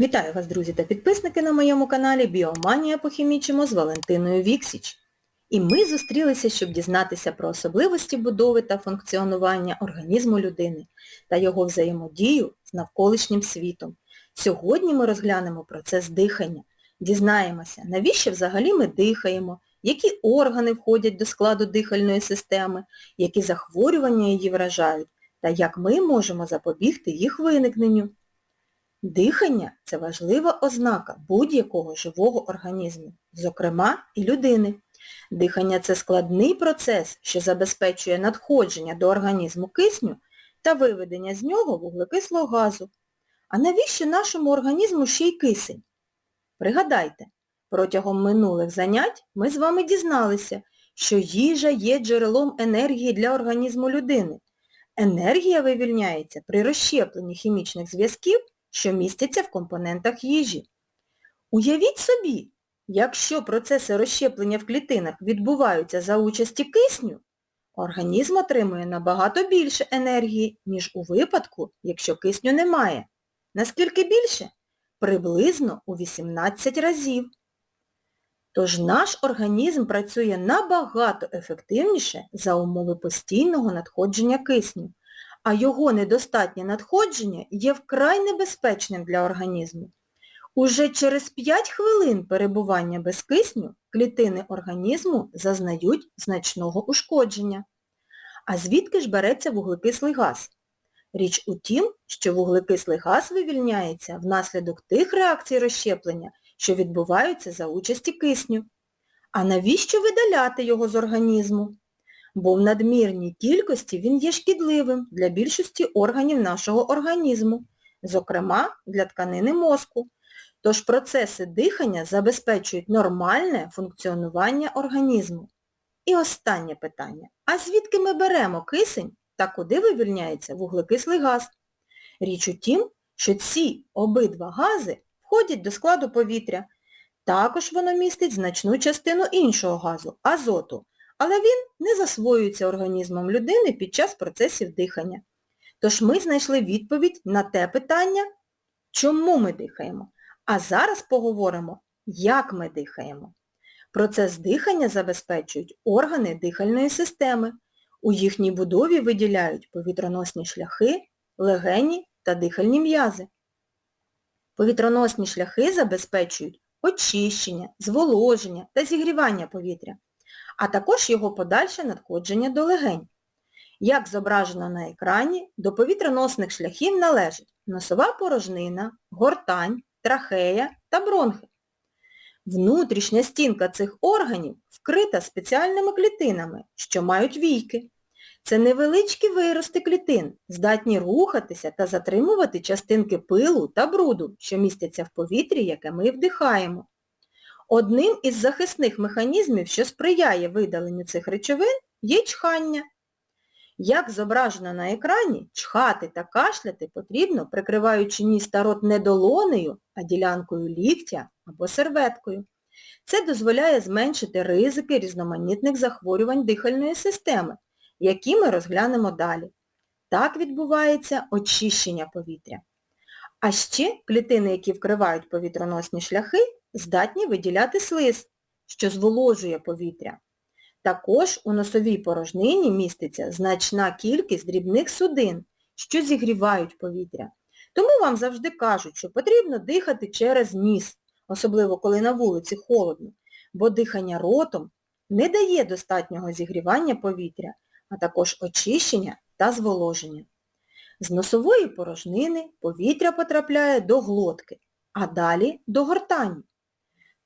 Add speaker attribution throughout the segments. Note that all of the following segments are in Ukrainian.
Speaker 1: Вітаю вас, друзі та підписники на моєму каналі Біоманія похімічимо з Валентиною Віксіч. І ми зустрілися, щоб дізнатися про особливості будови та функціонування організму людини та його взаємодію з навколишнім світом. Сьогодні ми розглянемо процес дихання, дізнаємося, навіщо взагалі ми дихаємо, які органи входять до складу дихальної системи, які захворювання її вражають, та як ми можемо запобігти їх виникненню. Дихання – це важлива ознака будь-якого живого організму, зокрема і людини. Дихання – це складний процес, що забезпечує надходження до організму кисню та виведення з нього вуглекислого газу. А навіщо нашому організму ще й кисень? Пригадайте, протягом минулих занять ми з вами дізналися, що їжа є джерелом енергії для організму людини. Енергія вивільняється при розщепленні хімічних зв'язків що містяться в компонентах їжі. Уявіть собі, якщо процеси розщеплення в клітинах відбуваються за участі кисню, організм отримує набагато більше енергії, ніж у випадку, якщо кисню немає. Наскільки більше? Приблизно у 18 разів. Тож наш організм працює набагато ефективніше за умови постійного надходження кисню а його недостатнє надходження є вкрай небезпечним для організму. Уже через 5 хвилин перебування без кисню клітини організму зазнають значного ушкодження. А звідки ж береться вуглекислий газ? Річ у тім, що вуглекислий газ вивільняється внаслідок тих реакцій розщеплення, що відбуваються за участі кисню. А навіщо видаляти його з організму? Бо в надмірній кількості він є шкідливим для більшості органів нашого організму, зокрема для тканини мозку. Тож процеси дихання забезпечують нормальне функціонування організму. І останнє питання. А звідки ми беремо кисень та куди вивільняється вуглекислий газ? Річ у тім, що ці обидва гази входять до складу повітря. Також воно містить значну частину іншого газу азоту, але він не засвоюється організмом людини під час процесів дихання. Тож ми знайшли відповідь на те питання, чому ми дихаємо. А зараз поговоримо, як ми дихаємо. Процес дихання забезпечують органи дихальної системи. У їхній будові виділяють повітроносні шляхи, легені та дихальні м'язи. Повітроносні шляхи забезпечують очищення, зволоження та зігрівання повітря а також його подальше надходження до легень. Як зображено на екрані, до повітряносних шляхів належать носова порожнина, гортань, трахея та бронхи. Внутрішня стінка цих органів вкрита спеціальними клітинами, що мають війки. Це невеличкі вирости клітин, здатні рухатися та затримувати частинки пилу та бруду, що містяться в повітрі, яке ми вдихаємо. Одним із захисних механізмів, що сприяє видаленню цих речовин, є чхання. Як зображено на екрані, чхати та кашляти потрібно, прикриваючи ніс та рот не долонею, а ділянкою ліктя або серветкою. Це дозволяє зменшити ризики різноманітних захворювань дихальної системи, які ми розглянемо далі. Так відбувається очищення повітря. А ще клітини, які вкривають повітроносні шляхи, здатні виділяти слиз, що зволожує повітря. Також у носовій порожнині міститься значна кількість дрібних судин, що зігрівають повітря. Тому вам завжди кажуть, що потрібно дихати через ніс, особливо коли на вулиці холодно, бо дихання ротом не дає достатнього зігрівання повітря, а також очищення та зволоження. З носової порожнини повітря потрапляє до глотки, а далі до гортані.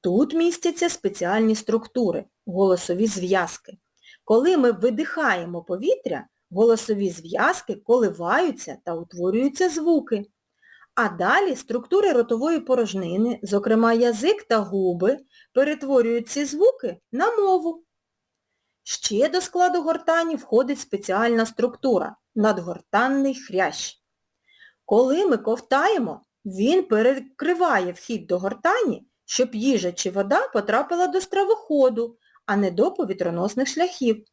Speaker 1: Тут містяться спеціальні структури, голосові зв'язки. Коли ми видихаємо повітря, голосові зв'язки коливаються та утворюються звуки. А далі структури ротової порожнини, зокрема язик та губи, перетворюють ці звуки на мову. Ще до складу гортані входить спеціальна структура надгортанний хрящ. Коли ми ковтаємо, він перекриває вхід до гортані щоб їжа чи вода потрапила до стравоходу, а не до повітроносних шляхів.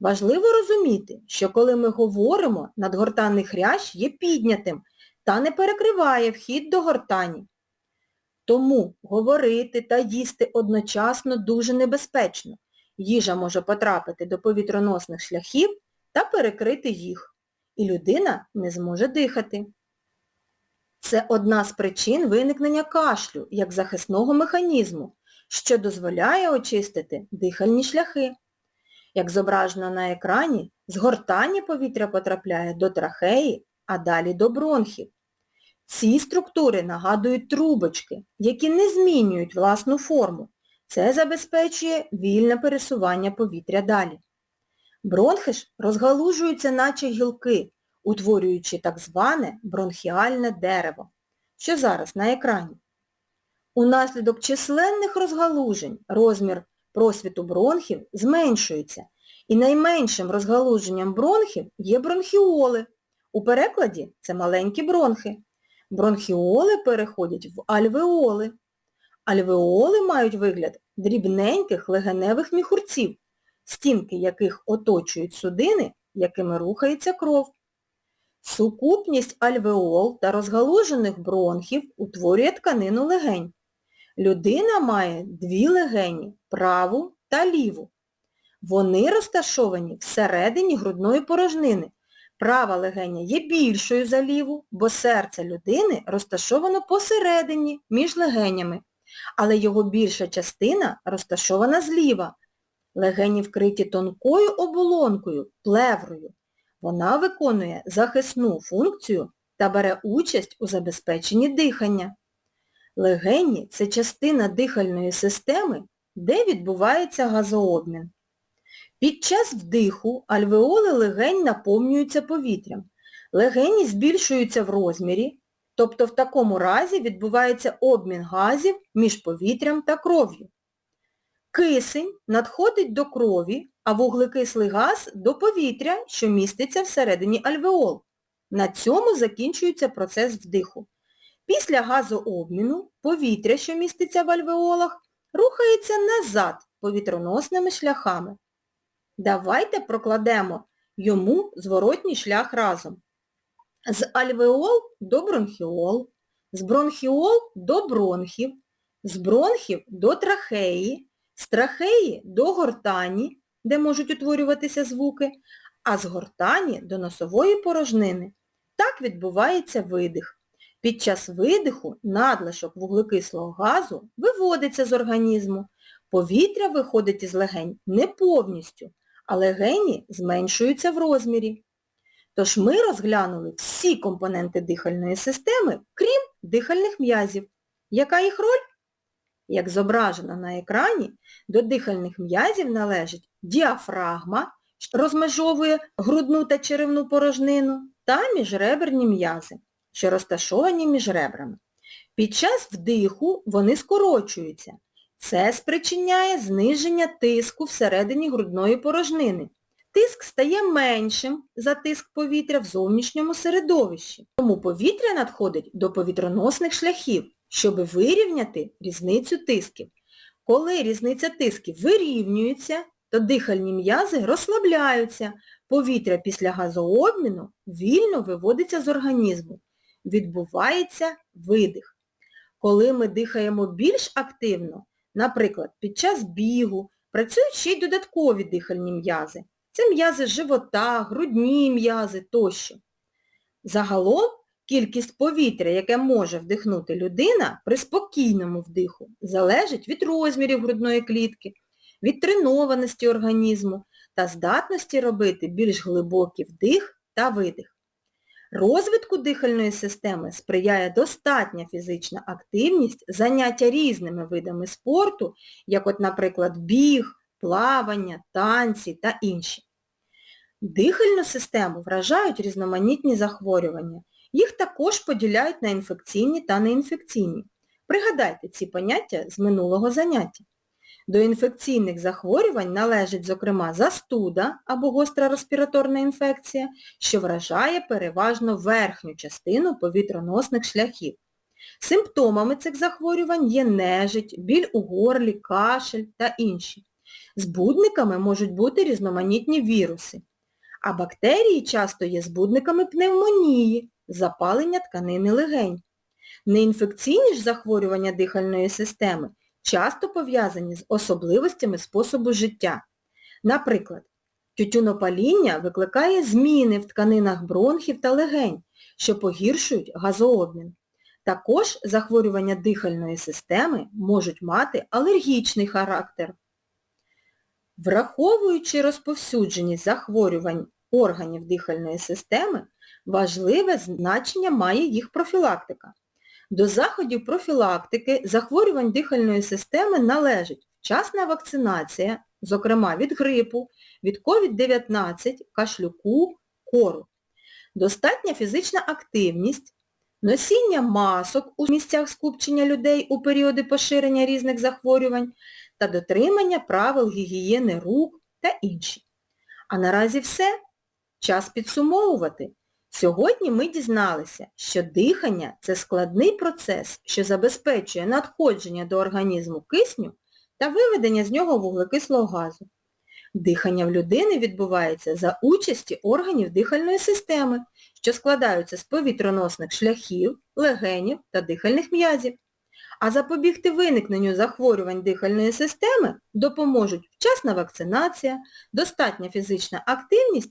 Speaker 1: Важливо розуміти, що коли ми говоримо, надгортанний хрящ є піднятим та не перекриває вхід до гортані. Тому говорити та їсти одночасно дуже небезпечно. Їжа може потрапити до повітроносних шляхів та перекрити їх, і людина не зможе дихати. Це одна з причин виникнення кашлю як захисного механізму, що дозволяє очистити дихальні шляхи. Як зображено на екрані, з гортані повітря потрапляє до трахеї, а далі до бронхів. Ці структури нагадують трубочки, які не змінюють власну форму. Це забезпечує вільне пересування повітря далі. Бронхи ж розгалужуються наче гілки, утворюючи так зване бронхіальне дерево, що зараз на екрані. Унаслідок численних розгалужень розмір просвіту бронхів зменшується, і найменшим розгалуженням бронхів є бронхіоли. У перекладі це маленькі бронхи. Бронхіоли переходять в альвеоли. Альвеоли мають вигляд дрібненьких легеневих міхурців, стінки яких оточують судини, якими рухається кров. Сукупність альвеол та розгалужених бронхів утворює тканину легень. Людина має дві легені праву та ліву. Вони розташовані всередині грудної порожнини. Права легеня є більшою за ліву, бо серце людини розташовано посередині між легенями, але його більша частина розташована зліва. Легені вкриті тонкою оболонкою, плеврою. Вона виконує захисну функцію та бере участь у забезпеченні дихання. Легені – це частина дихальної системи, де відбувається газообмін. Під час вдиху альвеоли легень наповнюються повітрям. Легені збільшуються в розмірі, тобто в такому разі відбувається обмін газів між повітрям та кров'ю. Кисень надходить до крові, а вуглекислий газ до повітря, що міститься всередині альвеол. На цьому закінчується процес вдиху. Після газообміну повітря, що міститься в альвеолах, рухається назад повітроносними шляхами. Давайте прокладемо йому зворотній шлях разом. З альвеол до бронхіол, з бронхіол до бронхів, з бронхів до трахеї, з трахеї до гортані, де можуть утворюватися звуки, а з гортані до носової порожнини. Так відбувається видих. Під час видиху надлишок вуглекислого газу виводиться з організму. Повітря виходить із легень не повністю, а легені зменшуються в розмірі. Тож ми розглянули всі компоненти дихальної системи, крім дихальних м'язів. Яка їх роль? Як зображено на екрані, до дихальних м'язів належить діафрагма, що розмежовує грудну та черевну порожнину, та міжреберні м'язи, що розташовані між ребрами. Під час вдиху вони скорочуються. Це спричиняє зниження тиску всередині грудної порожнини. Тиск стає меншим за тиск повітря в зовнішньому середовищі. Тому повітря надходить до повітроносних шляхів, щоб вирівняти різницю тисків. Коли різниця тисків вирівнюється, то дихальні м'язи розслабляються, повітря після газообміну вільно виводиться з організму. Відбувається видих. Коли ми дихаємо більш активно, наприклад, під час бігу, працюють ще й додаткові дихальні м'язи. Це м'язи живота, грудні м'язи тощо. Загалом кількість повітря, яке може вдихнути людина при спокійному вдиху, залежить від розмірів грудної клітки, від тренованості організму та здатності робити більш глибокий вдих та видих. Розвитку дихальної системи сприяє достатня фізична активність, заняття різними видами спорту, як от, наприклад, біг, плавання, танці та інші. Дихальну систему вражають різноманітні захворювання. Їх також поділяють на інфекційні та неінфекційні. Пригадайте ці поняття з минулого заняття. До інфекційних захворювань належить, зокрема, застуда або гостра респіраторна інфекція, що вражає переважно верхню частину повітроносних шляхів. Симптомами цих захворювань є нежить, біль у горлі, кашель та інші. Збудниками можуть бути різноманітні віруси, а бактерії часто є збудниками пневмонії, запалення тканини легень. Неінфекційні ж захворювання дихальної системи часто пов'язані з особливостями способу життя. Наприклад, тютюнопаління викликає зміни в тканинах бронхів та легень, що погіршують газообмін. Також захворювання дихальної системи можуть мати алергічний характер. Враховуючи розповсюдженість захворювань органів дихальної системи, важливе значення має їх профілактика. До заходів профілактики захворювань дихальної системи належить вчасна вакцинація, зокрема від грипу, від COVID-19, кашлюку, кору, достатня фізична активність, носіння масок у місцях скупчення людей у періоди поширення різних захворювань та дотримання правил гігієни рук та інші. А наразі все. Час підсумовувати. Сьогодні ми дізналися, що дихання – це складний процес, що забезпечує надходження до організму кисню та виведення з нього вуглекислого газу. Дихання в людини відбувається за участі органів дихальної системи, що складаються з повітроносних шляхів, легенів та дихальних м'язів. А запобігти виникненню захворювань дихальної системи допоможуть вчасна вакцинація, достатня фізична активність